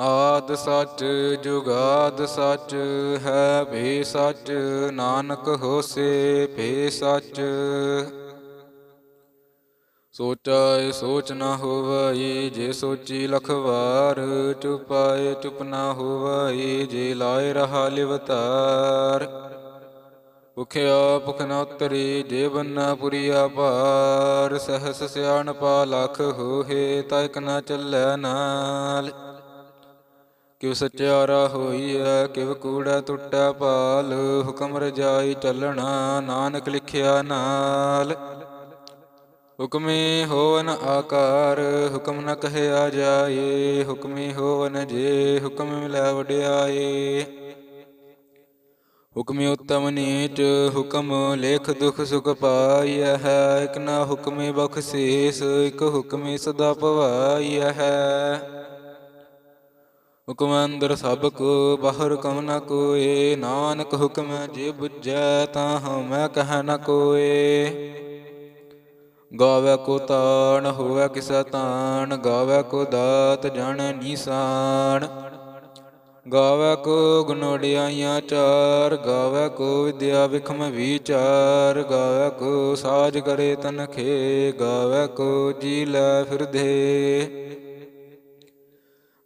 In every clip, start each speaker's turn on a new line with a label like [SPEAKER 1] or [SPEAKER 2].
[SPEAKER 1] ਆਦ ਸੱਚ, ਜੁਗਾਦ ਸੱਚ, ਹੈ ਭੇ ਸੱਚ, ਨਾਨਕ ਹੋਸੇ ਭੇ ਸੱਚ। ਸੋਚਾਏ ਸੋਚ ਨਾ ਹੋਵਈ, ਜੇ ਸੋਚੀ ਲਖਵਾਰ, ਚੁਪਾਏ ਚੁਪ ਨਾ ਹੋਵਈ, ਜੇ ਲਾਏ ਰਹਾ ਲਿਵਤਾਰ। ਭੁਖਿਆ ਭੁਖ ਨਾ ਉਤਰੀ, ਜੇ ਬੰਨਾ ਪੁਰੀਆ ਭਾਰ, ਸਹਸ ਸਿਆਣਪਾ ਲਖ ਹੋਹੇ ਤੈਕ ਨਾ ਚੱਲੈ ਨਾਲ। ਕਿਉ ਸਚਿਆਰਾ ਹੋਈਐ, ਕਿਵ ਕੂੜਾ ਟੁੱਟਾ ਪਾਲ ਹੁਕਮ ਰਜਾਈ ਚੱਲਣਾ, ਨਾਨਕ ਲਿਖਿਆ ਨਾਲ। ਹੁਕਮੇ ਹੋਵਨ ਆਕਾਰ, ਹੁਕਮ ਨ ਕਹਿਆ ਜਾਏ, ਹੁਕਮੇ ਹੋਵਨ ਜੇ, ਹੁਕਮ ਮਿਲੈ ਵਡਿਆਏ। ਹੁਕਮੇ ਉਤਮ ਨੀਚ, ਹੁਕਮ ਲੇਖ ਦੁਖ ਸੁਖ ਪਾਈਐ ਹੈ, ਇਕ ਨਾ ਹੁਕਮੇ ਬਖਸ਼ੇਸ਼, ਇਕ ਹੁਕਮੇ ਸਦਾ ਭਵਾਈਐ ਹੈ। ਹੁਕਮ ਅੰਦਰ ਸਭ ਕੋ ਬਾਹਰ ਕਮ ਨ ਕੋਏ, ਨਾਨਕ ਹੁਕਮ ਜੇ ਬੁਝੈ ਤਾਂ ਹਮੈ ਕਹਿ ਨ ਕੋਏ। ਗਾਵੇ ਕੋ ਤਾਣ, ਹੋਵੇ ਕਿਸਾ ਤਾਣ, ਗਾਵੇ ਕੋ ਦਾਤ ਜਣ ਨੀਸਾਨ। ਗਾਵੇ ਕੋ ਗੁਣੋੜਿਆਈਆਂ ਚਾਰ, ਗਾਵੇ ਕੋ ਵਿਦਿਆ ਵਿਖਮ ਵਿਚਾਰ, ਗਾਵੇ ਕੋ ਸਾਜ ਕਰੇ ਤਨਖੇ ਗਾਵੇ ਕੋ ਜੀ ਲੈ ਫਿਰਦੇ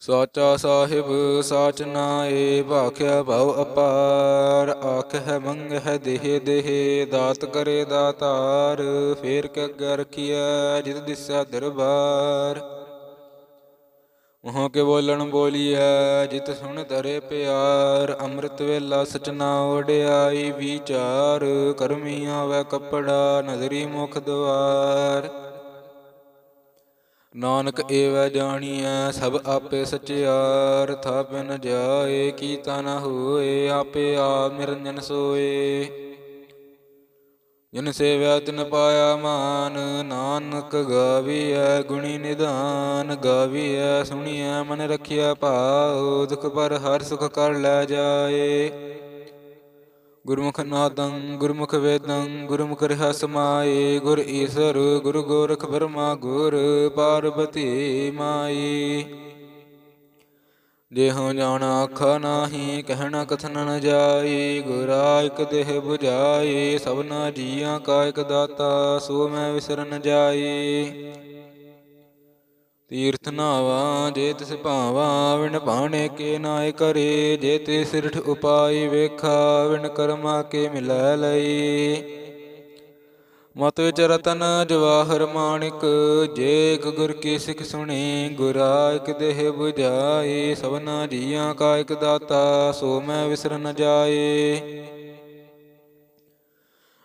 [SPEAKER 1] ਸਾਚਾ ਸਾਹਿਬ, ਸਾਚ ਨਾਏ, ਭਾਖਿਆ ਭਉ ਅਪਾਰ। ਆਖਹਿ ਮੰਗਹਿ ਦੇਹ ਦੇਹ, ਦਾਤ ਕਰੇ ਦਾਤਾਰ। ਫੇਰ ਕੇ ਅੱਗੇ ਰਖੀਐ ਜਿਤ ਦਿਸੈ ਦਰਬਾਰ। ਮੋਹ ਕੇ ਬੋਲਣ ਬੋਲੀਐ, ਜਿਤ ਸੁਣ ਤਰੇ ਪਿਆਰ। ਅੰਮ੍ਰਿਤ ਵੇਲਾ ਸਚਨਾ ਓੜਿਆਈ ਵਿਚਾਰ। ਕਰਮੀ ਆਵੈ ਕਪੜਾ, ਨਜ਼ਰੀ ਮੁਖ ਦੁਆਰ ਨਾਨਕ ਏਵੈ ਜਾਣੀਐ ਸਭ ਆਪੇ ਸਚਿਆਰ ਥਾਪਿ ਨ ਜਾਏ ਕੀਤਾ ਨ ਹੋਏ ਆਪੇ ਆਪ ਨਿਰੰਜਨ ਸੋਏ। ਜਨ ਸੇਵਿਆ ਤਿਨ ਪਾਇਆ ਮਾਨ ਨਾਨਕ ਗਾਵੀਐ ਗੁਣੀ ਨਿਧਾਨ ਗਾਵੀਐ ਸੁਣੀਐ ਮਨ ਰਖਿਆ ਭਾਉ ਦੁਖ ਪਰ ਹਰ ਸੁਖ ਕਰ ਲੈ ਜਾਏ। ਗੁਰਮੁਖ ਨਾਦੰ, ਗੁਰਮੁਖ ਵੇਦੰ, ਗੁਰਮੁਖ ਰਹਿ ਸਮਾਏ ਗੁਰ ਈਸਰ, ਗੁਰ ਗੋਰਖ ਬਰਮਾ ਗੁਰ ਪਾਰਬਤੀ ਮਾਈ ਦੇਹੋ ਜਾਣਾ ਆਖਾ ਨਾਹੀ, ਕਹਿਣਾ ਕਥਨ ਨ ਜਾਈ ਗੁਰਾ ਇਕ ਦੇਹ 부ਜਾਈ ਸਭਨਾ ਜੀਆਂ ਕਾ ਇਕ ਦਾਤਾ, ਸੋ ਮੈਂ ਵਿਸਰ ਨ ਜਾਈ ਤੀਰਥ ਨਾਵਾ, ਜੇ ਤਿਸ ਭਾਵਾ ਵਿਣ ਭਾਣੇ ਕੇ ਨਾਇ ਕਰੇ, ਜੇ ਤੇ ਸਿਰਠ ਉਪਾਈ ਵੇਖਾ ਵਿਣ ਕਰਮਾ ਕੇ ਮਿਲੈ ਲਈ। ਮਤ ਵਿਚ ਰਤਨ ਜਵਾਹਰ ਮਾਣਿਕ, ਜੇ ਇਕ ਗੁਰ ਕੀ ਸਿੱਖ ਸੁਣੀ, ਗੁਰਾ ਇਕ ਦੇਹ 부ਝਾਈ ਸਭਨਾ ਜੀਆਂ ਕਾ ਇਕ ਦਾਤਾ, ਸੋ ਮੈਂ ਵਿਸਰ ਨ ਜਾਏ।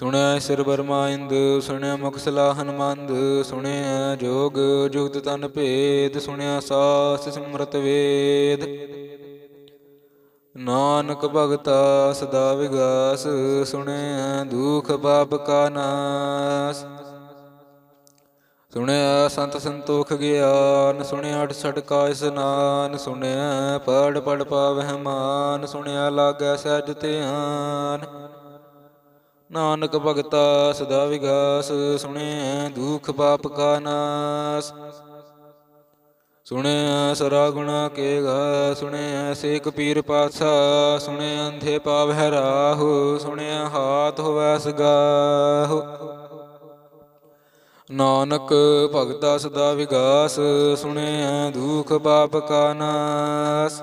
[SPEAKER 1] ਸੁਣਿਆ ਸਿਰ ਬਰਮਾਇੰਦ ਸੁਣਿਆ ਮੁਖ ਸਲਾਹਨ ਮੰਦ ਸੁਣਿਆ ਜੋਗ ਜੁਗਤ ਤਨ ਭੇਦ, ਸੁਣਿਆ ਸਾਸ ਸਿਮਰਤ ਵੇਦ। ਨਾਨਕ ਭਗਤਾ ਸਦਾ ਵਿਗਾਸ ਸੁਣਿਆ ਦੁਖ ਪਾਪ ਕਾ ਨਾਸ। ਸੁਣਿਆ ਸੰਤ ਸੰਤੋਖ ਗਿਆਨ ਸੁਣਿਆ ਅਠ ਛੜ ਕਾ ਇਸਨਾਨ ਸੁਣਿਆ ਪੜ ਪੜ ਪਾਵਹਿ ਮਾਨ, ਸੁਣਿਆ ਲਾਗੈ ਸਹਿਜ ਧਿਆਨ। ਨਾਨਕ ਭਗਤਾ ਸਦਾ ਵਿਗਾਸ ਸੁਣਿਆ ਦੁਖ ਪਾਪ ਕਾ ਨਾਸ। ਸੁਣਿਆ ਸਰਾ ਗੁਣਾ ਕੇ ਗਾ ਸੁਣਿਆ ਸੇਕ ਪੀਰ ਪਾਛਾ ਸੁਣਿਆ ਅੰਧੇ ਪਾਵਹਿ ਰਾਹੂ ਸੁਣਿਆ ਹਾਥ ਹੋਵੈ ਸਗਾਹੂ। ਨਾਨਕ ਭਗਤਾ ਸਦਾ ਵਿਗਾਸ ਸੁਣਿਆ ਦੁਖ ਪਾਪ ਕਾ ਨਾਸ।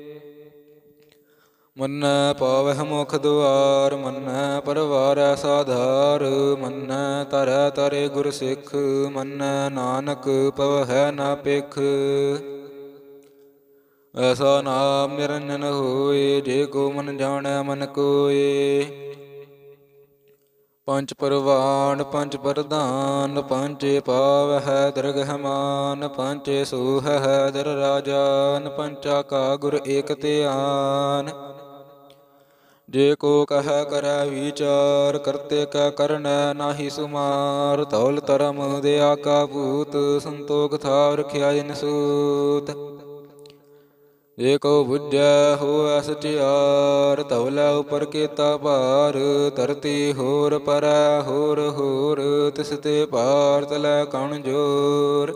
[SPEAKER 1] ਮੰਨ ਪਾਵਹਿ ਮੁਖ ਦੁਆਰ, ਮੰਨੈ ਪਰਵਾਰੈ ਸਾਧਾਰ, ਮੰਨ ਤਰੈ ਤਰੇ ਗੁਰ ਸਿੱਖ, ਮੰਨੈ ਨਾਨਕ ਪਵਹਿ ਨਾ ਪਿਖ ਐਸਾ ਨਾਮ ਨਿਰੰਜਨ ਹੋਏ, ਜੇ ਕੋ ਮਨ ਜਾਣੈ ਮਨ ਕੋਏ। ਪੰਜ ਪਰਵਾਨ, ਪੰਜ ਪ੍ਰਧਾਨ ਪੱਚ ਪਾਵ ਹੈ ਦਰਗਹਿ ਮਾਨ ਸੂਹ ਹੈ ਦਰ ਰਾਜਾਨ ਪੰਚਾ ਕਾ ਗੁਰ ਏਕ ਧਿਆਨ। ਜੇ ਕੋ ਕਹੈ ਕਰੈ ਵਿਚਾਰ, ਕਰਤੇ ਕਾ ਕਰਨੈ ਨਾਹੀ ਸੁਮਾਰ ਤੌਲ ਤਰਮ ਦਿਆ ਕਾ ਭੂਤ, ਸੰਤੋਖ ਥਾਵ ਰਖਿਆ ਜਿਨ ਸੂਤ। ਜੇ ਕੋ ਬੁੱਝੈ ਹੋਐ ਸਚਿਆਰ ਤਵਲਾ ਉਪਰ ਕੀਤਾ ਭਾਰ, ਧਰਤੀ ਹੋਰ ਪਰੈ, ਹੋਰ ਹੋਰ, ਤਿਸ ਤੇ ਭਾਰ ਤਲੈ ਕਣ ਜੋਰ।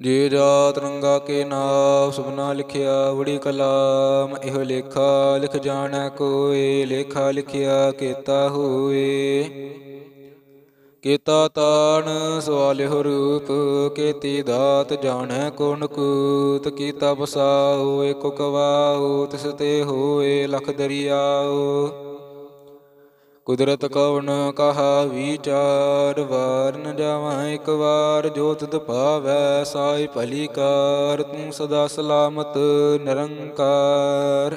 [SPEAKER 1] ਜੇ ਜਾਤ ਰੰਗਾ ਕੇ ਨਾਮ ਸੁਭਨਾ ਲਿਖਿਆ ਬੜੀ ਕਲਾਮ, ਇਹੋ ਲੇਖਾ ਲਿਖ ਜਾਣੈ ਕੋਏ, ਲੇਖਾ ਲਿਖਿਆ ਕੀਤਾ ਹੋਏ। ਕੀਤਾ ਤਾਣ ਸਵਾਲਿਹੁ ਰੂਪ, ਕੀਤੀ ਦਾਤ ਜਾਣੈ ਕੋਨ ਕੂਤ, ਕੀਤਾ ਬਸਾਉ ਏਕੋ ਕਵਾਉ, ਤਿਸ ਤੇ ਹੋਏ ਲਖ ਦਰਿਆਉ। ਕੁਦਰਤ ਕਵਨ ਕਹਾ ਵਿਚਾਰ, ਵਾਰ ਨ ਜਾਵਾਂ ਇੱਕ ਵਾਰ, ਜੋ ਤੁਧ ਭਾਵੈ ਸਾਈ ਭਲੀ ਕਾਰ, ਤੂੰ ਸਦਾ ਸਲਾਮਤ ਨਿਰੰਕਾਰ।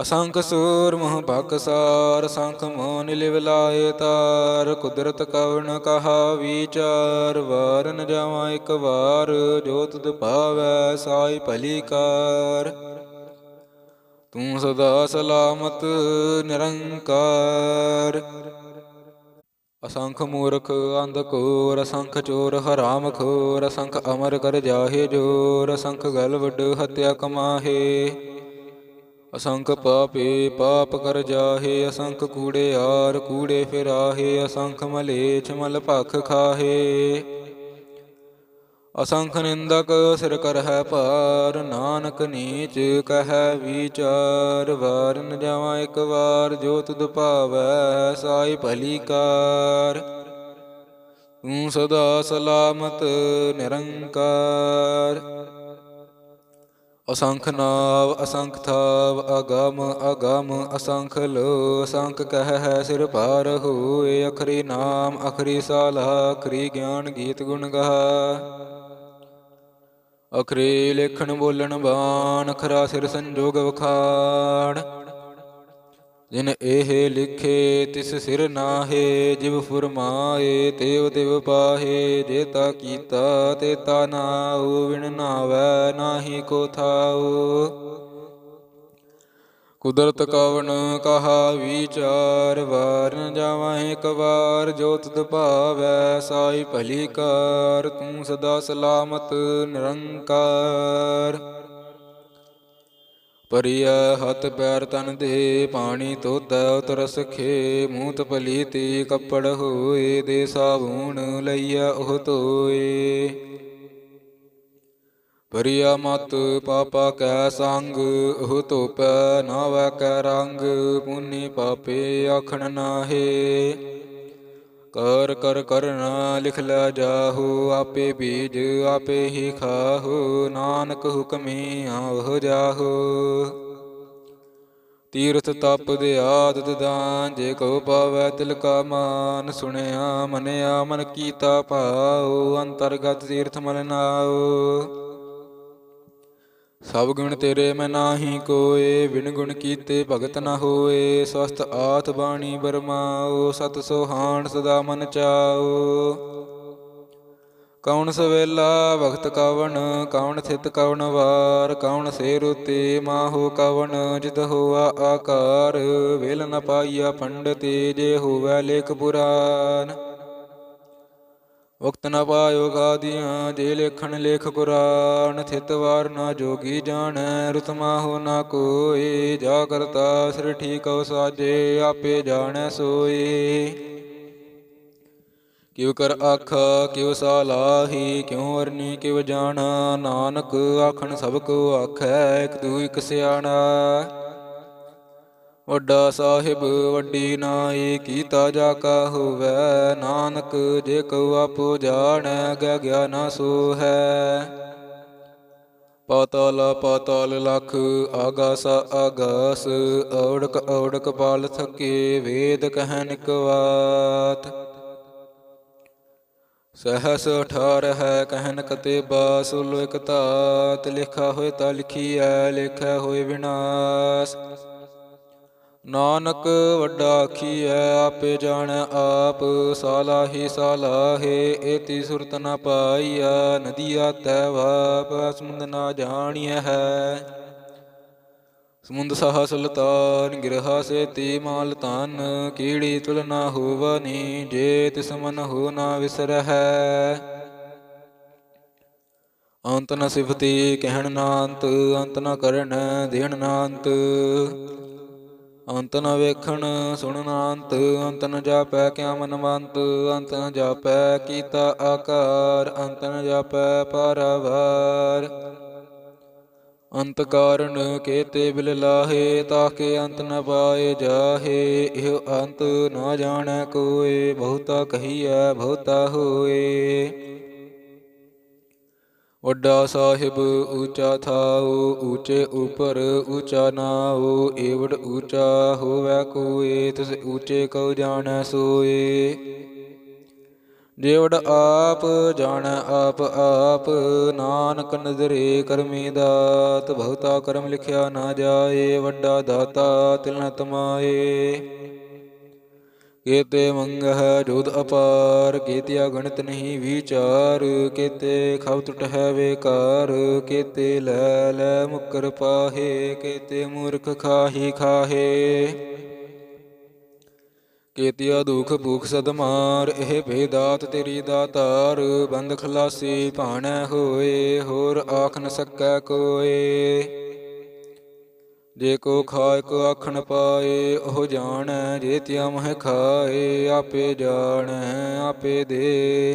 [SPEAKER 1] ਅਸੰਖ ਸੂਰ ਮੋਹ ਪਕਸਾਰ ਅਸੰਖ ਮੋਹ ਲਿਵ ਲਾਏ ਤਾਰ, ਕੁਦਰਤ ਕਵਣ ਕਹਾ ਵਿਚਾਰ ਵਾਰ ਨ ਜਾਵਾਂ ਇੱਕ ਵਾਰ, ਜੋ ਤੁਧ ਭਾਵੈ ਸਾਈ ਭਲੀ ਕਾਰ। ਤੂੰ ਸਦਾ ਸਲਾਮਤ, ਨਿਰੰਕਾਰ। ਅਸੰਖ ਮੂਰਖ ਅੰਧ ਕੋਰ ਅਸੰਖ ਚੋਰ ਹਰਾਮ ਖੋਰ, ਅਸੰਖ ਅਮਰ ਕਰ ਜਾਹੇ ਜੋਰ, ਅਸੰਖ ਗਲ ਵੱਡ ਹਤਿਆ ਕਮਾਹੇ। ਅਸੰਖ ਪਾਪੇ ਪਾਪ ਕਰ ਜਾਹੇ, ਅਸੰਖ ਕੂੜੇ ਆਰ ਕੂੜੇ ਫਿਰਾਹੇ, ਅਸੰਖ ਮਲੇਛ ਮਲ ਭਖ ਖਾਹੇ। ਅਸੰਖ ਨਿੰਦਕ ਸਿਰ ਕਰਹਿ ਭਾਰ, ਨਾਨਕ ਨੀਚ ਕਹੈ ਵਿਚਾਰ। ਵਾਰ ਨ ਜਾਵਾਂ ਇੱਕ ਵਾਰ, ਜੋ ਤੁਧ ਭਾਵੈ ਸਾਈ ਭਲੀ ਕਾਰ। ਤੂੰ ਸਦਾ ਸਲਾਮਤ ਨਿਰੰਕਾਰ। ਅਸੰਖ ਨਾਵ ਅਸੰਖ ਥਾਵ, ਅਗਮ ਅਗਮ, ਅਸੰਖ ਲੋ, ਅਸੰਖ ਕਹਿ ਹੈ ਸਿਰ ਭਾਰ ਹੋਏ, ਅਖਰੀ ਨਾਮ, ਅਖਰੀ ਸਾਲਾ, ਅਖਰੀ ਗਿਆਨ ਗੀਤ ਗੁਣ ਗਹਾ। ਅਖਰੀ ਲੇਖਣ ਬੋਲਣ ਬਾਣ, ਅਖਰਾ ਸਿਰ ਸੰਜੋਗ ਵਖਾਣ। ਜਿਨ ਇਹ ਲਿਖੇ ਤਿਸ ਸਿਰ ਨਾਹੇ, ਜਿਵ ਫੁਰਮਾਏ, ਤੇਵ ਤਿਵ ਪਾਹੇ ਜੇਤਾ ਕੀਤਾ ਤੇ ਤਾ ਨਾਉ ਵਿਣ ਨਾਵੈ ਨਾਹੀ ਕੋ ਥਾਉ। ਕੁਦਰਤ ਕਵਨ ਕਹਾ ਵਿਚਾਰ ਵਾਰ ਜਾਵਾਂ ਇੱਕ ਜੋਤ ਜੋ ਤੁਧ ਸਾਈ ਭਲੀ ਕਾਰ, ਤੂੰ ਸਦਾ ਸਲਾਮਤ ਨਿਰੰਕਾਰ। ਪਰਿਆ ਹੱਥ ਪੈਰ ਤਨ ਦੇ, ਪਾਣੀ ਧੋਤਾ ਉਤਰ ਸਖੇ ਮੂਤ ਪਲੀਤੀ ਕੱਪੜ ਹੋਏ, ਦੇ ਸਾਬੂਣ ਲਈਆ ਉਹ ਧੋਏ। ਪਰਿਆ ਮਤ ਪਾਪਾ ਕੈ ਸੰਗ, ਉਹ ਧੋਪੈ ਨਾਵੈ ਕੈ ਰੰਗ, ਪੁੰਨੀ ਪਾਪੇ ਆਖਣ ਨਾਹੇ। ਕਰ ਕਰ ਕਰਨਾ ਲਿਖ ਲੈ ਜਾਹੂ, ਆਪੇ ਬੀਜ ਆਪੇ ਹੀ ਖਾਹੂ, ਨਾਨਕ ਹੁਕਮੀ ਆਵ ਜਾਹੂ। ਤੀਰਥ ਤਪ ਦੇ ਆਦਤ ਦਾਨ, ਜੇ ਕੋ ਪਾਵੈ ਤਿਲ ਕਾ ਮਾਨ, ਸੁਣਿਆ ਮਨਿਆ ਮਨ ਕੀਤਾ ਭਾਉ, ਅੰਤਰਗਤ ਤੀਰਥ ਮਨ ਨਾਉ। ਸਭ ਗੁਣ ਤੇਰੇ ਮੈਂ ਨਾਹੀ ਕੋਏ, ਬਿਨ ਗੁਣ ਕੀਤੇ ਭਗਤ ਨਾ ਹੋਏ। ਸਵਸਤ ਆਤ ਬਾਣੀ ਬਰਮਾਓ, ਸਤ ਸੁਹਾਣ ਸਦਾ ਮਨ ਚਾਓ। ਕੌਣ ਸਵੇਲਾ ਭਗਤ ਕਵਣ ਕੌਣ ਥਿਤ ਕਵਣ ਵਾਰ। ਕੌਣ ਸੇ ਰੁਤੇ ਮਾਹੋ ਕਵਣ, ਜਿਤ ਹੋਆ ਆਕਾਰ। ਵੇਲ ਨ ਪਾਈਆ ਪੰਡਤੇ, ਜੇ ਹੋਵੈ ਲੇਖ ਪੁਰਾਨ। ਉਕਤ ਨ ਪਾਇਓ ਗਾਦੀਆਂ ਜੇ ਲੇਖਣ ਲੇਖ ਕੁਰਾਨ, ਥਿਤ ਵਾਰ ਨਾ ਜੋਗੀ ਜਾਣੈ ਰੁਤਮਾ ਹੋ ਨਾ ਕੋਏ, ਜਾ ਕਰਤਾ ਸਿਰ ਠੀਕਉ ਸਾਜੇ ਆਪੇ ਜਾਣੈ ਸੋਏ। ਕਿਉ ਕਰ ਆਖਾ ਕਿਉ ਸਾਲਾਹੀ ਕਿਉ ਵਰਨੀ ਕਿਉ ਜਾਣਾ, ਨਾਨਕ ਆਖਣ ਸਭ ਕੋ ਆਖੈ, ਇਕ ਦੂ ਇਕ ਸਿਆਣਾ। ਵੱਡਾ ਸਾਹਿਬ, ਵੱਡੀ ਨਾਈ, ਕੀਤਾ ਜਾ ਕਾ ਹੋਵੈ। ਨਾਨਕ, ਜੇ ਕਉ ਆਪੋ ਜਾਣੈ ਗੈ ਗਿਆਨਾ ਸੋ ਹੈ ਪਾਤਾਲ ਪਾਤਾਲ ਲਖ, ਆਗਾਸ ਆਗਾਸ, ਔੜਕ ਔੜਕ ਪਾਲ ਥਕੇ, ਵੇਦ ਕਹਿ ਨਿਕਵਾਤ ਸਹਸ ਅਠਾਰ ਹੈ, ਕਹਿਨ ਕਤੇ ਬਾਸੁਲ ਇਕ ਤਾਤ ਲਿਖਾ ਹੋਏ ਤਾ ਲਿਖੀ ਲਿਖੀਐ ਲਿਖਿਆ ਹੋਏ ਵਿਨਾਸ਼। ਨਾਨਕ ਵੱਡਾ ਆਖੀਐ, ਆਪੇ ਜਾਣ ਆਪ, ਸਾਲਾਹੀ ਸਾਲਾਹੇ, ਏਤੀ ਸੁਰਤ ਨ ਪਾਈਆ ਨਦੀਆ ਤੈ ਵਾਪ, ਸਮੁੰਦ ਨਾ ਜਾਣੀਐ ਹੈ। ਸਮੁੰਦ ਸਾਹ ਸੁਲਤਾਨ ਗਿਰਹਾ ਸੇ ਤੀ ਮਾਲ ਤਨ ਕੀੜੀ ਤੁਲ ਨਾ ਹੋਵਨੀ ਜੇ ਤਿਸ ਮਨ ਹੋ ਨਾ ਵਿਸਰਹਿ ਅੰਤ ਨ ਸਿਫਤੀ, ਕਹਿਣ ਨਾਂਤ, ਅੰਤ ਅੰਤ ਨ ਕਰਨ, ਦੇਣ ਨਾ ਅੰਤ ਅੰਤ ਨ ਵੇਖਣ ਸੁਣਨ ਅੰਤ ਅੰਤ ਨ ਜਾਪੈ ਕਿਆ ਮਨਵੰਤ, ਅੰਤ ਨ ਜਾਪੈ ਕੀਤਾ ਆਕਾਰ, ਅੰਤ ਨ ਜਾਪੈ ਪਾਰਾਵਾਰ। ਅੰਤ ਕਾਰਨ ਕੇਤੇ ਬਿਲ ਲਾਹੇ, ਤਾਕੇ ਅੰਤ ਨ ਪਾਏ ਜਾਹੇ, ਇਹ ਅੰਤ ਨਾ ਜਾਣੈ ਕੋਏ, ਬਹੁਤਾ ਕਹੀਐ ਬਹੁਤਾ ਹੋਏ। ਵੱਡਾ ਸਾਹਿਬ ਊਚਾ ਥਾਉ ਊਚੇ ਉਪਰ ਊਚਾ ਨਾਉ, ਏਵੜ ਊਚਾ ਹੋਵੈ ਕੋਏ, ਤਿਸ ਊਚੇ ਕਉ ਜਾਣੈ ਸੋਏ। ਜੇਵੜ ਆਪ ਜਾਣ ਆਪ ਆਪ, ਨਾਨਕ ਨਜ਼ਰੇ ਕਰਮੀ ਦਾਤ, ਬਹੁਤਾ ਕਰਮ ਲਿਖਿਆ ਨਾ ਜਾਏ, ਵੱਡਾ ਦਾਤਾ ਤਿਲ ਤਮਾਏ ਕੇਤੇ ਮੰਗ ਹੈ ਜੋਧ ਅਪਾਰ ਕੇਤਿਆ ਗਣਿਤ ਨਹੀਂ ਵਿਚਾਰ, ਕੇਤੇ ਖਬ ਟੁਟ ਹੈ ਵੇਕਾਰ, ਕੇਤੇ ਲੈ ਲੈ ਮੁਕਰ ਪਾਹੇ, ਕੇਤੇ ਮੂਰਖ ਖਾਹੀ ਖਾਹੇ। ਕੇਤਿਆ ਦੁਖ ਭੂਖ ਸਦਮਾਰ ਇਹ ਭੇਦਾਤ ਤੇਰੀ ਦਾਤਾਰ, ਬੰਦ ਖਲਾਸੀ ਭਾਣੈ ਹੋਏ, ਹੋਰ ਆਖ ਨ ਸਕੈ ਕੋਏ। ਜੇ ਕੋ ਖਾਇ ਕੋ ਆਖਣ ਪਾਏ, ਉਹ ਜਾਣੈ, ਜੇ ਤਿਆ ਮਹਿ ਖਾਏ, ਆਪੇ ਜਾਣੈ, ਆਪੇ ਦੇ।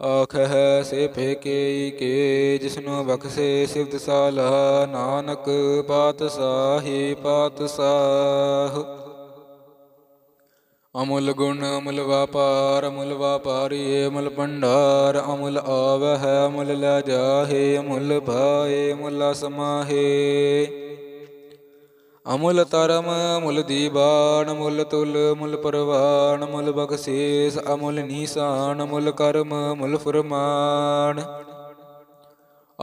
[SPEAKER 1] ਆਖ ਹੈ ਸੇ ਫੇਕੇ ਕੇ ਜਿਸਨੂੰ ਬਖਸ਼ੇ ਸਿਵਤ ਸਾਲਾ, ਨਾਨਕ ਪਾਤਸ਼ਾਹੀ ਪਾਤਸ਼ਾਹ। ਅਮੁਲ ਗੁਣ ਅਮੁੱਲ ਵਾਪਾਰ, ਅਮੁੱਲ ਵਾਪਾਰੀ ਅਮੁੱਲ ਭੰਡਾਰ, ਅਮੁਲ ਆਵੈ ਹੈ ਅਮੁੱਲ ਲੈ ਜਾਹੇ, ਅਮੁੱਲ ਭਾਏ, ਅਮੁੱਲ ਸਮਾਹੇ ਅਮੁੱਲ ਤਰਮ, ਅਮੁੱਲ ਦੀਬਾਨ, ਅਮੁੱਲ ਤੁਲ, ਅਮੁੱਲ ਪਰਵਾਨ, ਅਮੁੱਲ ਬਖਸ਼ੀਸ, ਅਮੁਲ ਨੀਸਾਨ, ਅਮੁੱਲ ਕਰਮ, ਅਮੁੱਲ ਫਰਮਾਨ।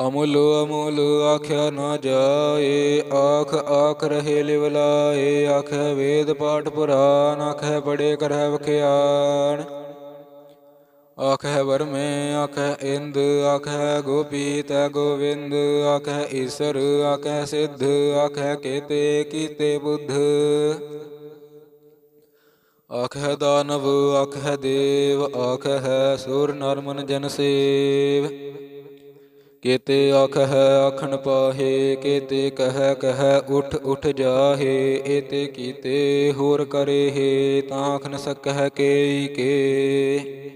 [SPEAKER 1] ਅਮੁਲ ਅਮੁਲ ਆਖਿਆ ਨਾ ਜਾਏ, ਆਖ ਆਖ ਰਹੇ ਲਿਵ ਲਾਏ, ਆਖੈ ਵੇਦ ਪਾਠ ਪੁਰਾਨ, ਆਖੈ ਬੜੇ ਕਰੈ ਵਖਿਆਨ। ਆਖੈ ਵਰਮੇ ਆਖੈ ਇੰਦ ਆਖੈ ਗੋਪੀ ਤੈ ਗੋਵਿੰਦ ਆਖੈ ਈਸਰ ਆਖੈ ਸਿੱਧ ਆਖੈ ਕੇਤੇ, ਕੀਤੇ ਬੁੱਧ। ਆਖੈ ਦਾਨਵ ਆਖੈ ਦੇਵ ਆਖੈ ਸੁਰ ਨਰ ਮਨ ਜਨ ਸੇਵ। ਕੇਤੇ ਆਖੈ ਆਖਣ ਪਾਹੇ, ਕੇਤੇ ਕਹਿ ਕਹਿ ਉਠ ਉਠ ਜਾਹੇ, ਏਤੇ ਕੀਤੇ ਹੋਰ ਕਰੇ ਹੈ, ਤਾਂ ਆਖ ਨ ਸਕਹਿ ਕੇਈ ਕੇ।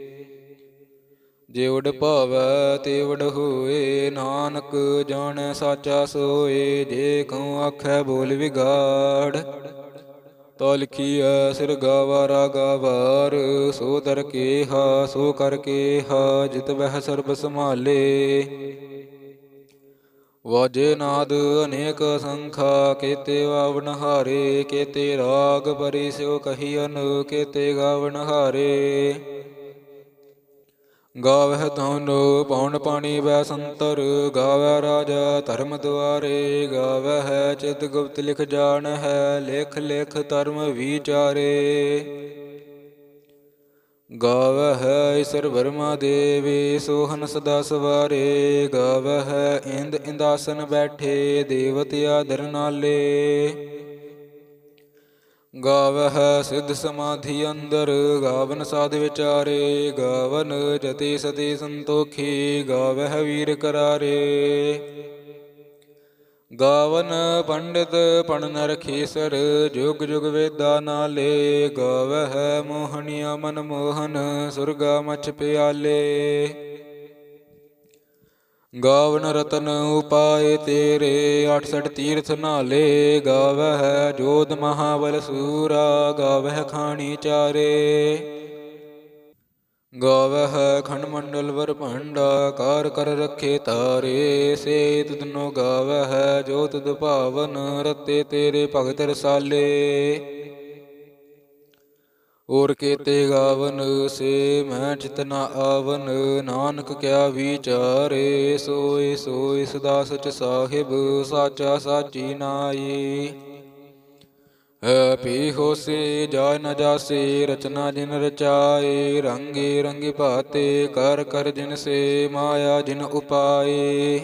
[SPEAKER 1] ਜੇ ਭਾਵੈ ਤੇਵੜ ਹੋਏ, ਨਾਨਕ ਜਾਣੈ ਸਾਚਾ ਸੋਏ, ਜੇ ਕਉ ਆਖੈ ਬੋਲ ਵਿਗਾੜ। ਤੋ ਲਿਖੀਐ ਸਿਰ ਗਾਵਾਰਾ ਗਾਵਾਰ ਸੋ ਦਰ ਕੇ ਹਾ ਸੋ ਕਰ ਕੇ ਹਾ ਜਿਤ ਬਹਿ ਸਰਬ ਸੰਭਾਲੇ। ਵਾਜੇ ਨਾਦ ਅਨੇਕ ਸੰਖਾ, ਕੇਤੇ ਵਾਵਨ ਹਾਰੇ, ਕੇਤੇ ਰਾਗ ਪਰਿ ਸਿਉ ਕਹੀਨ ਕੇਤੇ ਗਾਵਨ ਹਾਰੇ। ਗਾਵਹਿ ਧਨੁ ਪਉਣ ਪਾਣੀ ਵੈ ਸੰਤਰ ਗਾਵੈ ਰਾਜਾ, ਧਰਮ ਦੁਆਰੇ ਗਾਵੈ ਹੈ ਚਿਤ ਗੁਪਤ ਲਿਖ ਜਾਣ ਹੈ, ਲਿਖ ਲਿਖ ਧਰਮ ਵਿਚਾਰੇ। ਗਾਵਹਿ ਈਸਰ ਵਰਮਾ ਦੇਵੀ, ਸੋਹਨ ਸਦਾ ਸਵਾਰੇ, ਗਾਵਹਿ ਇੰਦ ਇੰਦਾਸਨ ਬੈਠੇ, ਦੇਵਤ ਆਦਰ ਨਾਲੇ। ਗਾਵਹਿ ਸਿੱਧ ਸਮਾਧੀ ਅੰਦਰ, ਗਾਵਨ ਸਾਧ ਵਿਚਾਰੇ, ਗਾਵਨ ਜਤੀ ਸਤੀ ਸੰਤੋਖੀ, ਗਾਵਹਿ ਵੀਰ ਕਰਾਰੇ। ਗਾਵਨ ਪੰਡਿਤ ਪੜਨ ਰਖੀਸਰ, ਜੁਗ ਜੁਗ ਵੇਦਾ ਨਾਲੇ, ਗਾਵਹਿ ਮੋਹਣੀਆ ਮਨ ਮੋਹਨ ਸੁਰਗਾ ਮਛ ਪਿਆਲੇ। ਗਾਵਨ ਰਤਨ ਉਪਾਏ ਤੇਰੇ 68 ਤੀਰਥ ਨਾਲੇ ਗਾਵਹਿ ਜੋਧ ਮਹਾਬਲ ਸੂਰਾ, ਗਾਵਹਿ ਖਾਣੀ ਚਾਰੇ। ਗਾਵਹਿ ਖੰਡ ਮੰਡਲ ਵਰ ਭੰਡਾ, ਕਾਰ ਕਰ ਰਖੇ ਤਾਰੇ ਸੇ ਤਦਨੋ ਗਾਵਹਿ ਜੋਤ ਤਦ ਭਾਵਨ, ਰਤੇ ਤੇਰੇ ਭਗਤ ਰਸਾਲੇ। ਔਰ ਕੇ ਕੇਤੇ ਗਾਵਨ, ਸੇ ਮੈਂ ਚਿਤਨਾ ਆਵਨ, ਨਾਨਕ ਕਿਆ ਵਿਚਾਰੇ, ਸੋਏ ਸੋਏ ਸਦਾ ਸਚ ਸਾਹਿਬ, ਸਾਚਾ ਸਾਚੀ ਨਾਈ ਹੈ ਪੀ ਹੋਸੇ ਜਾ ਨ ਜਾਸੇ, ਰਚਨਾ ਜਿਨ ਰਚਾਏ, ਰੰਗੇ ਰੰਗ ਭਾਤੇ, ਕਰ ਕਰ ਜਿਨ ਸੇ, ਮਾਇਆ ਜਿਨ ਉਪਾਏ।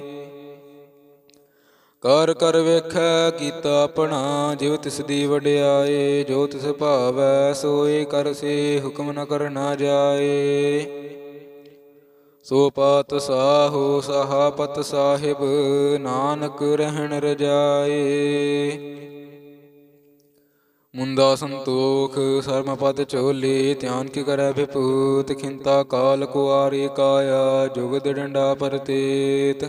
[SPEAKER 1] ਕਰ ਕਰ ਵੇਖੈ ਕੀਤਾ ਆਪਣਾ, ਜਿਉ ਤਿਸ ਦੀ ਵਡਿਆਏ, ਜੋ ਤਿਸ ਭਾਵੈ, ਸੋਏ ਕਰ ਸੇ ਹੁਕਮ ਨ ਕਰਨਾ ਜਾਏ। ਸੋ ਪਾਤ ਸਾਹੋ ਸਹਾਪਤ ਸਾਹਿਬ, ਨਾਨਕ ਰਹਿਣ ਰਜਾਏ। ਮੁੰਦਾ ਸੰਤੋਖ ਸਰਮ ਪਦ ਚੋਲੀ, ਧਿਆਨ ਕੀ ਕਰੈ ਵਿਪੂਤ, ਖਿੰਤਾ ਕਾਲ ਕੁਆਰੀ ਕਾਇਆ, ਜੁਗਦ ਡੰਡਾ ਪਰਤੇਤ।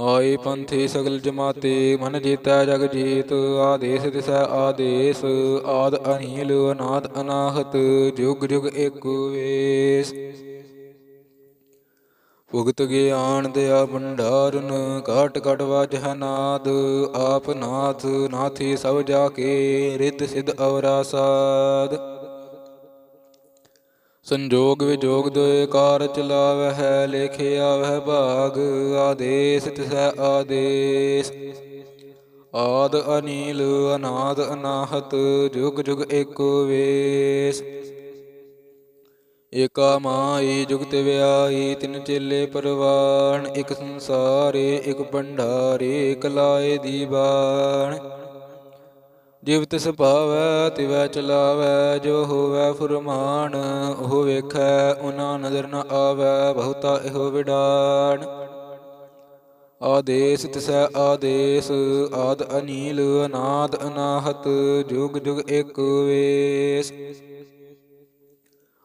[SPEAKER 1] ਆਏ ਪੰਥੀ ਸਗਲ ਜਮਾਤੇ, ਮਨ ਜੀਤੈ ਜਗ ਜੀਤ, ਆਦੇਸ ਦਿਸੈ ਆਦੇਸ, ਆਦ ਅਨੀਲ ਅਨਾਦ ਅਨਾਹਤ, ਜੁਗ ਜੁਗ ਏਕ ਵੇਸ। ਭੁਗਤ ਗਿਆਨ ਦਿਆ ਭੰਡਾਰਨ ਕਾਟ ਘਟ ਵਾਜਹ ਨਾਦ, ਆਪ ਨਾਥ, ਨਾਥੀ ਸਭ ਜਾ ਕੇ, ਰਿਤ ਸਿਧ ਅਵਰਾ ਸਾਧ। ਸੰਜੋਗ ਵਿਜੋਗ ਦੋਇ ਕਾਰ ਚਲਾਵਹਿ ਲੇਖਿਆ ਵਹਿ ਭਾਗ, ਆਦੇਸ ਤਿਸੈ ਆਦੇਸ। ਆਦ ਅਨੀਲ, ਅਨਾਦ ਅਨਾਹਤ, ਜੁਗ ਜੁਗ ਏਕੋ ਵੇਸ। ਏਕਾ ਮਾਈ ਜੁਗਤ ਵਿਆਹੀ ਤਿਨ ਚੇਲੇ ਪਰਵਾਣ, ਇਕ ਸੰਸਾਰੇ, ਇਕ ਭੰਡਾਰੇ, ਇਕ ਲਾਏ ਦੀਵਾਨ ਜਿਵ ਤਿਸ ਭਾਵੈ, ਤਿਵੈ ਚਲਾਵੈ, ਜੋ ਹੋਵੈ ਫੁਰਮਾਨ, ਉਹ ਵੇਖੈ ਉਨਾ ਨਜ਼ਰ ਨ ਆਵੈ, ਬਹੁਤਾ ਇਹੋ ਵਿਡਾਣ ਆਦੇਸ ਤਿਸੈ ਆਦੇਸ, ਆਦ ਅਨੀਲ, ਅਨਾਦ ਅਨਾਹਤ, ਜੁਗ ਜੁਗ ਏਕ ਵੇਸ।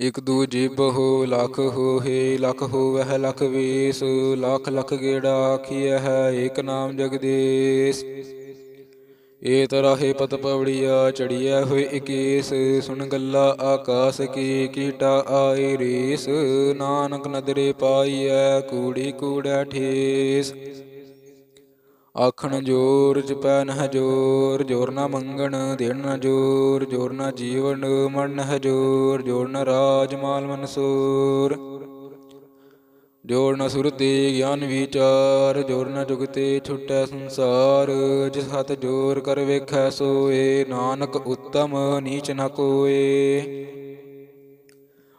[SPEAKER 1] ਇਕ ਦੂਜੀ ਹੋ ਲਖ ਹੋਏ ਲਖ ਹੋਵਹਿ, ਲਖ ਵੀਸ, ਲਖ ਲਖ ਗੇੜਾ ਆਖੀਐ ਹੈ ਏਕ ਨਾਮ ਜਗਦੀਸ਼। ਏ ਤਰਾਹੇ ਪਤ ਪਵੜੀਆ ਚੜੀਐ ਹੋਏ ਇਕੀਸ, ਸੁਣ ਗੱਲਾ ਆਕਾਸ ਕੀ ਕੀਟਾ ਆਈ ਰੀਸ, ਨਾਨਕ ਨਦਰੇ ਪਾਈਐ ਕੂੜੀ ਕੂੜੈ ਠੇਸ। ਆਖਣ ਜੋਰ ਜਪੈ ਨਹ ਜੋਰ ਜੋਰ ਨਾ ਮੰਗਣ, ਦੇਣ ਨਾ ਜੋਰ ਜੋਰ ਨਾ ਜੀਵਨ, ਮਨ ਨਹ ਜੋਰ ਜੋਰ ਨਾ ਰਾਜ, ਮਾਲ ਮਨਸੂਰ ਜੋਰ ਨਾ ਸੁਰਤੀ ਗਿਆਨ ਵਿਚਾਰ, ਜੋਰ ਨਾ ਜੁਗਤੇ ਛੁਟੈ ਸੰਸਾਰ। ਜਿਸ ਹੱਥ ਜੋਰ ਕਰ ਵੇਖੈ ਸੋਏ, ਨਾਨਕ ਉੱਤਮ ਨੀਚ ਨ ਕੋਏ।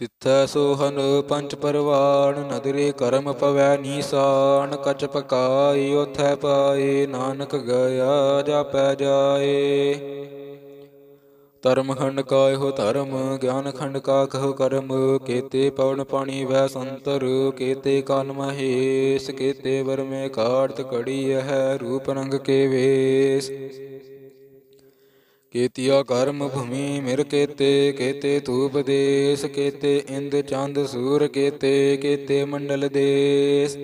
[SPEAKER 1] ਤਿੱਥੈ ਸੋਹਨ ਪੰਚ ਪਰਵਾਣ, ਨਦਰੇ ਕਰਮ ਪਵੈ ਨੀਸਾਨ, ਕਚ ਪਕਾਈ ਉਥੈ ਪਾਏ, ਨਾਨਕ ਗਿਆ ਜਾਪੈ ਜਾਏ। ਧਰਮ ਖੰਡ ਕਾ ਇਹੋ ਧਰਮ, ਗਿਆਨ ਖੰਡ ਕਾ ਕਹੋ ਕਰਮ, ਕੇਤੇ ਪਵਨ ਪਾਣੀ ਵੈ ਸੰਤਰ, ਕੇਤੇ ਕਾਲ ਮਹੇਸ਼, ਕੇਤੇ ਵਰਮੇ ਕਾਰਤ ਕੜੀ ਹੈ ਰੂਪ ਰੰਗ ਕੇ ਵੇਸ। ਕੇਤੀਆ ਕਰਮ ਭੂਮੀ ਮਿਰ ਕੇਤੇ ਕੇਤੇ ਧੂਪ ਦੇਸ, ਕੇਤੇ ਇੰਦ ਚੰਦ ਸੂਰ, ਕੇਤੇ ਕੇਤੇ ਮੰਡਲ ਦੇਸ।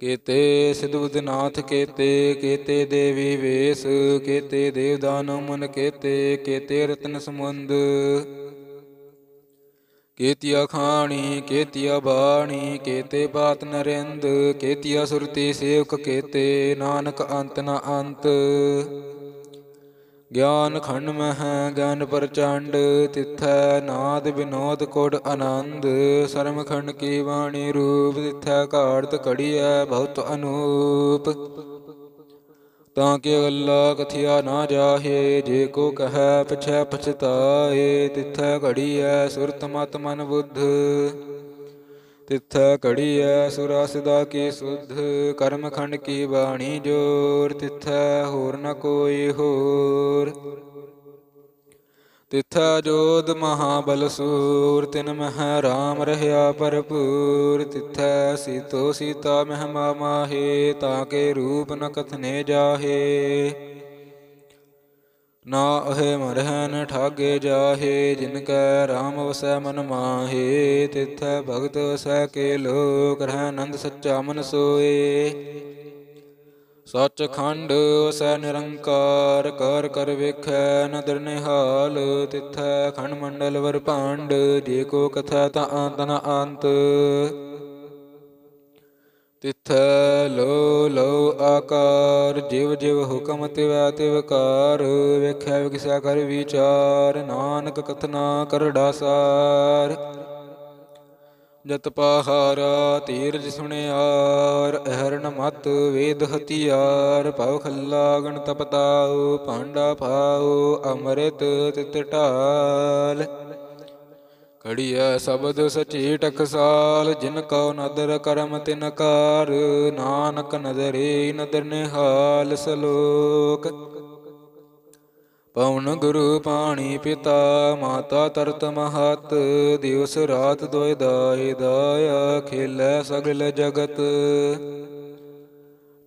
[SPEAKER 1] ਕੇਤੇ ਸਿਧੁਦਨਾਥ ਕੇਤੇ ਕੇਤੇ ਦੇਵੀ ਵੇਸ, ਕੇਤੇ ਦੇਵਦਾਨਵ ਮਨ ਕੇਤੇ ਕੇਤੇ ਰਤਨ ਸਮੁੰਦ ਕੇਤਿਆ ਖਾਣੀ, ਕੇਤਿਆ ਬਾਣੀ, ਕੇਤੇ ਬਾਤ ਨਰਿੰਦ, ਕੇਤਿਆ ਸੁਰਤੀ ਸੇਵਕ ਕੇਤੇ, ਨਾਨਕ ਅੰਤ ਨਾ ਅੰਤ। ਗਿਆਨ ਖੰਡ ਮਹਿ, ਗਿਆਨ ਪ੍ਰਚੰਡ, ਤਿਥੈ ਨਾਦ ਬਿਨੋਦ ਕੋਡ ਆਨੰਦ, ਸਰਮ ਖੰਡ ਕੀ ਬਾਣੀ ਰੂਪ ਤਿਥੈ ਘਾੜਤ ਘੜੀਐ ਬਹੁਤ ਅਨੂਪ। ਤਾਂ ਕਿ ਅੱਲਾ ਕਥਿਆ ਨਾ ਜਾਹੇ, ਜੇ ਕੋ ਕਹੈ ਪਛੈ ਪਛਤਾਏ, ਤਿਥੈ ਘੜੀਐ ਸੁਰਤ ਮਤ ਮਨ ਬੁੱਧ। ਤਿਥੈ ਘੜੀਐ ਸੁਰਾ ਸਦਾ ਕੀ ਸੁਧ, ਕਰਮ ਖੰਡ ਕੀ ਬਾਣੀ ਜੋਰ, ਤਿਥੈ ਹੋਰ ਨ ਕੋਈ ਹੋਰ। ਤਿਥੈ ਜੋਧ ਮਹਾਬਲ ਸੂਰ, ਤਿਨ ਮਹਿ ਰਾਮ ਰਹਿਆ ਭਰਪੂਰ। ਤਿਥੈ ਸੀਤੋ ਸੀਤਾ ਮਹਿ ਮਾਹੇ ਤਾਂ ਕੇ ਰੂਪ ਨ ਕਥਨੇ ਜਾਹੇ। ਨਾ ਅਹੇ ਮਰਹਿ ਠਾਗੇ ਜਾਹੇ, ਜਿਨ ਕੈ ਰਾਮ ਵਸੈ ਮਨ ਮਾਹੇ, ਤਿਥੈ ਭਗਤ ਵਸੈ ਕੇ ਲੋਕ ਰਹਿ ਆਨੰਦ ਸੱਚਾ ਮਨ ਸੋਏ। ਸੱਚ ਖੰਡ ਵਸੈ ਨਿਰੰਕਾਰ, ਕਰ ਕਰ ਵੇਖੈ ਨਦਰ ਨਿਹਾਲ, ਤਿਥੈ ਖੰਡ ਮੰਡਲ ਵਰ ਭਾਂਡ, ਜੇ ਕੋ ਕਥਾ ਤਾਂ ਅੰਤ ਅੰਤ ਤਿਥ ਲੋ ਲੋ ਆਕਾਰ, ਜਿਵ ਜਿਵ ਹੁਕਮ ਤਿਵੈ ਤਿਵਕਾਰ ਵੇਖੈ ਵਿਗਸੈ ਕਰ ਵਿਚਾਰ, ਨਾਨਕ ਕਥਨਾ ਕਰ ਡਾਸਾਰ। ਜਤ ਪਾਹਾਰਾ ਤੀਰਜ ਸੁਣਿਆਰ ਅਹਰਨ ਮਤ ਵੇਦ ਹਤਿਆਰ ਭਵ ਖੱਲਾ ਗਣ ਤਪਤਾਉ ਭਾਂਡਾ ਪਾਉ ਅੰਮ੍ਰਿਤ ਤਿਤ ਢਾਲ। ਘੜੀਐ ਸ਼ਬਦ ਸਚੀ ਟਕਸਾਲ, ਜਿਨ ਕਉ ਨਦਰ ਕਰਮ ਤਿਨ ਕਾਰ, ਨਾਨਕ ਨਦਰੇ ਨਦਰ ਨਿਹਾਲ ਸਲੋਕ। ਪਵਨ ਗੁਰੂ ਪਾਣੀ ਪਿਤਾ, ਮਾਤਾ ਤਰਤ ਮਹਤ, ਦਿਵਸ ਰਾਤ ਦੋਇ ਦਾਇ ਦਾਇਆ ਖੇਲੇ ਸਗਲ ਜਗਤ।